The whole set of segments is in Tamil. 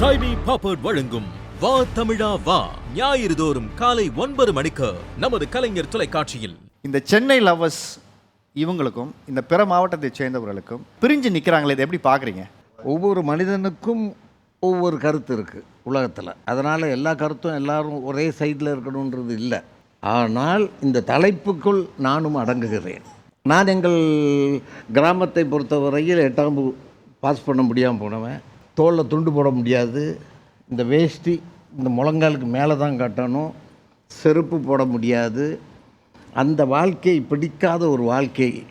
ட்ரைபி பாப்பர்ட் வழங்கும் வா தமிழா வா. ஞாயிறு தோறும் காலை ஒன்பது மணிக்கு நமது கலைஞர் தொலைக்காட்சியில். இந்த சென்னை லவ்வர்ஸ் இவங்களுக்கும் இந்த பிற மாவட்டத்தை சேர்ந்தவர்களுக்கும் பிரிஞ்சு நிற்கிறாங்களே இதை எப்படி பார்க்குறீங்க? ஒவ்வொரு மனிதனுக்கும் ஒவ்வொரு கருத்து இருக்குது உலகத்தில். அதனால் எல்லா கருத்தும் எல்லாரும் ஒரே சைடில் இருக்கணுன்றது இல்லை. ஆனால் இந்த தலைப்புக்குள் நானும் அடங்குகிறேன். நான் எங்கள் கிராமத்தை பொறுத்தவரையில் எட்டாம் பாஸ் பண்ண முடியாமல் போனவன். தோளில் துண்டு போட முடியாது. இந்த வேஷ்டி இந்த முழங்காலுக்கு மேலே தான் கட்டணும். செருப்பு போட முடியாது. அந்த வாழ்க்கை பிடிக்காத ஒரு வாழ்க்கை.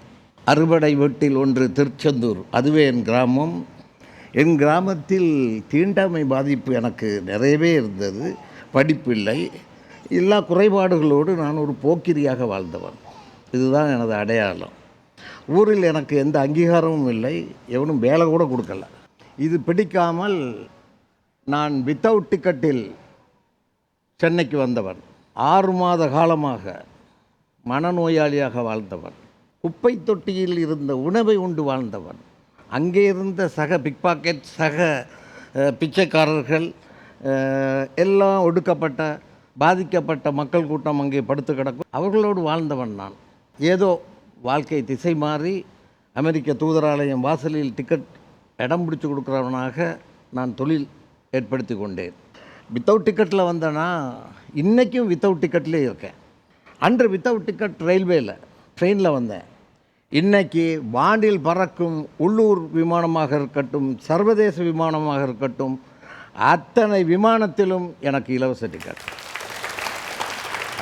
அறுபடை வீட்டில் ஒன்று திருச்செந்தூர். அதுவே என் கிராமம். என் கிராமத்தில் தீண்டாமை பாதிப்பு எனக்கு நிறையவே இருந்தது. படிப்பில்லை எல்லா குறைபாடுகளோடு நான் ஒரு போக்கிரியாக வாழ்ந்தவன். இதுதான் எனது அடையாளம். ஊரில் எனக்கு எந்த அங்கீகாரமும் இல்லை. எவனும் வேலை கூட கொடுக்கல. இது பிடிக்காமல் நான் வித்தவுட் டிக்கெட்டில் சென்னைக்கு வந்தவன். ஆறு மாத காலமாக மனநோயாளியாக வாழ்ந்தவன். குப்பை தொட்டியில் இருந்த உணவை உண்டு வாழ்ந்தவன். அங்கே இருந்த சக பிக் பாக்கெட் சக பிச்சைக்காரர்கள் எல்லாம் ஒடுக்கப்பட்ட பாதிக்கப்பட்ட மக்கள் கூட்டம் அங்கே படுத்து கிடக்கும். அவர்களோடு வாழ்ந்தவன் நான். ஏதோ வாழ்க்கை திசை மாறி அமெரிக்க தூதராலயம் வாசலில் டிக்கெட் இடம் பிடிச்சி கொடுக்குறவனாக நான் தொழில் ஏற்படுத்தி கொண்டேன். வித்தவுட் டிக்கெட்டில் வந்தேன்னா இன்றைக்கும் வித்தவுட் டிக்கெட்லேயே இருக்கேன். அன்று வித்தவுட் டிக்கெட் ரயில்வேயில் ட்ரெயினில் வந்தேன். இன்னைக்கு வானில் பறக்கும் உள்ளூர் விமானமாக இருக்கட்டும் சர்வதேச விமானமாக இருக்கட்டும் அத்தனை விமானத்திலும் எனக்கு இலவச டிக்கெட்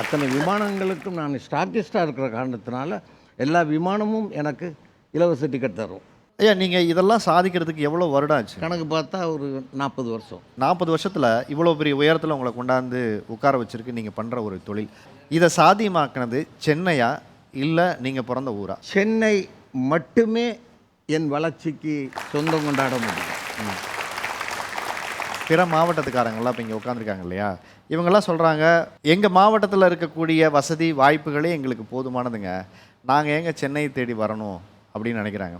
அத்தனை விமானங்களுக்கும் நான் ஸ்டாக்கிஸ்டாக இருக்கிற காரணத்தினால எல்லா விமானமும் எனக்கு இலவச டிக்கெட் தரும். ஐயா நீங்கள் இதெல்லாம் சாதிக்கிறதுக்கு எவ்வளோ வருடம் ஆச்சு? கணக்கு பார்த்தா ஒரு நாற்பது வருஷம். நாற்பது வருஷத்தில் இவ்வளோ பெரிய உயரத்தில் உங்களை கொண்டாந்து உட்கார வச்சிருக்கு நீங்கள் பண்ணுற ஒரு தொழில். இதை சாத்தியமாக்குனது சென்னையா இல்லை நீங்கள் பிறந்த ஊரா? சென்னை மட்டுமே என் வளர்ச்சிக்கு சொந்தம் கொண்டாட முடியும். பிற மாவட்டத்துக்காரங்களாம் இப்போ இங்கே உட்காந்துருக்காங்க இல்லையா? இவங்கெல்லாம் சொல்கிறாங்க எங்கள் மாவட்டத்தில் இருக்கக்கூடிய வசதி வாய்ப்புகளே எங்களுக்கு போதுமானதுங்க. நாங்கள் ஏங்க சென்னையை தேடி வரணும்? அப்படின்னு நினைக்கிறாங்க.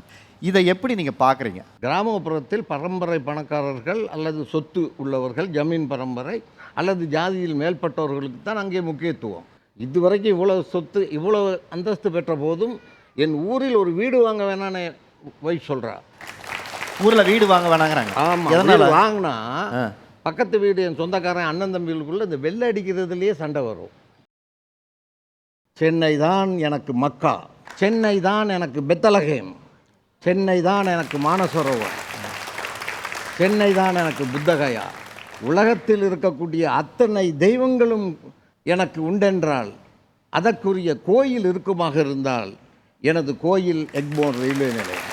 இதை எப்படி நீங்கள் பார்க்குறீங்க? கிராமப்புறத்தில் பரம்பரை பணக்காரர்கள் அல்லது சொத்து உள்ளவர்கள் ஜமீன் பரம்பரை அல்லது ஜாதியில் மேல்பட்டவர்களுக்கு தான் அங்கே முக்கியத்துவம். இதுவரைக்கும் இவ்வளவு சொத்து இவ்வளவு அந்தஸ்து பெற்ற போதும் என் ஊரில் ஒரு வீடு வாங்க வேணான்னு ஒய்ஃப் சொல்கிறா ஊரில் வீடு வாங்க வேணாங்கிறாங்க. ஆமாம் எதனால? வாங்கினா. பக்கத்து வீடு என் சொந்தக்காரன் அண்ணன் தம்பிகளுக்குள்ள இந்த வெள்ளை அடிக்கிறதுலேயே சண்டை வரும். சென்னை தான் எனக்கு மக்கா சென்னை தான் எனக்கு பெத்தலகேம். சென்னை தான் எனக்கு மானசரோவர். சென்னை தான் எனக்கு புத்தகயா. உலகத்தில் இருக்கக்கூடிய அத்தனை தெய்வங்களும் எனக்கு உண்டென்றால் அதற்குரிய கோயில் இருக்குமாக இருந்தால் எனது கோயில் எக்மோர் ரயில்வே நிலையம்.